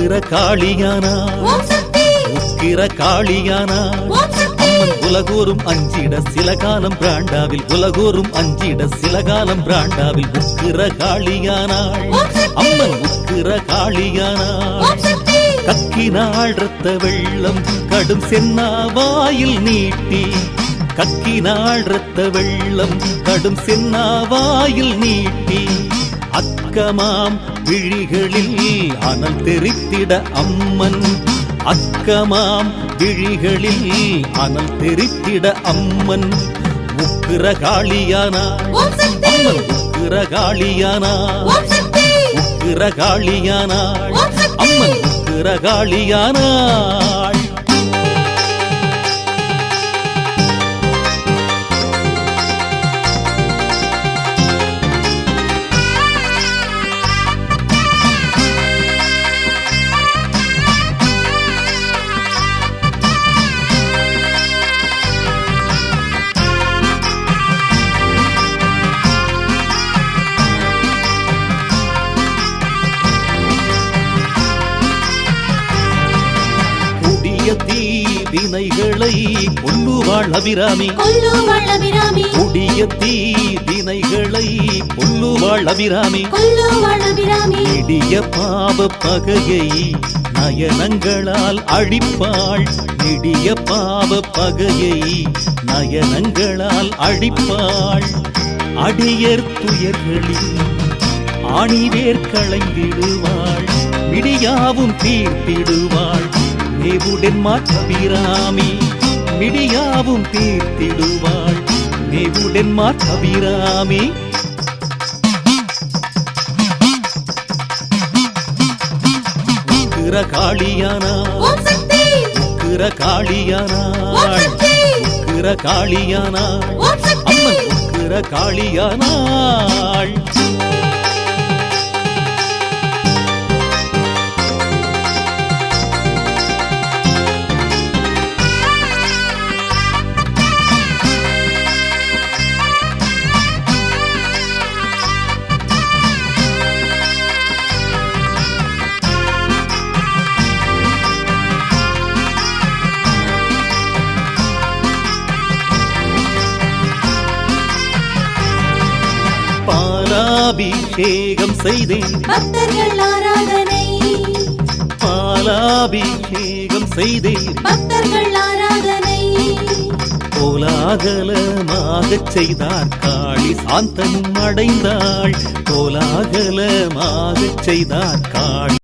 உக்கிர காளியானா? உக்கிர காளியானா? அம்மன் உலகோறும் அஞ்சிட சில காலம் பிராண்டாவில். உலகோறும் அஞ்சிட சில காலம் பிராண்டாவில். உக்கிர காளியானாள் அம்மன் உக்கிர காளியானாள் கக்கினாள் ரத்த வெள்ளம் கடும் சென்னாவாயில் நீட்டி. கக்கினாள் ரத்த வெள்ளம் கடும் சென்னாவாயில் நீட்டி. அக்கமாம் விழிகளில் அனல் தெரித்திட அம்மன். அக்கமாம் விழிகளில் அனல் தெரித்திட அம்மன். உக்கிர அம்மன் உக்கிர சக்தி! உக்கிர காளியானாள் அம்மன் உக்கிர காளியானாள் புதிய தீவினைகளை கொல்லுவாள் அபிராமி. கொல்லுவாள் அபிராமி. புதிய தீவினைகளை கொல்லுவாள் அபிராமி. கொல்லுவாள் அபிராமி. நெடிய பாவ பகையை நயனங்களால் அழிப்பாள். நெடிய பாவ பகையை நயனங்களால் அழிப்பாள். அடியர் துயர்களில் ஆணிவேர் களைந்திடுவாள். மிடியாவும் தீர்த்திடுவாள். மேவுடன் மாற்றபிராமி மிடியாவும் தீர்த்திடுவாள். மேவுடன் மாற்றபிராமி உக்கிர காளியானா ஓம் சக்தி உக்கிர காளியானாள் உக்கிர காளியானாள் அம்மன் உக்கிர காளியானாள் பாலாபிஷேகம் செய்தேன். பக்தர்கள் ஆராதனை. பாலாபிஷேகம் செய்தேன். பக்தர்கள் ஆராதனை. கோலாகலமாகச் செய்தார். காளி சாந்தனும் அடைந்தாள். கோலாகலமாகச் செய்தார். காளி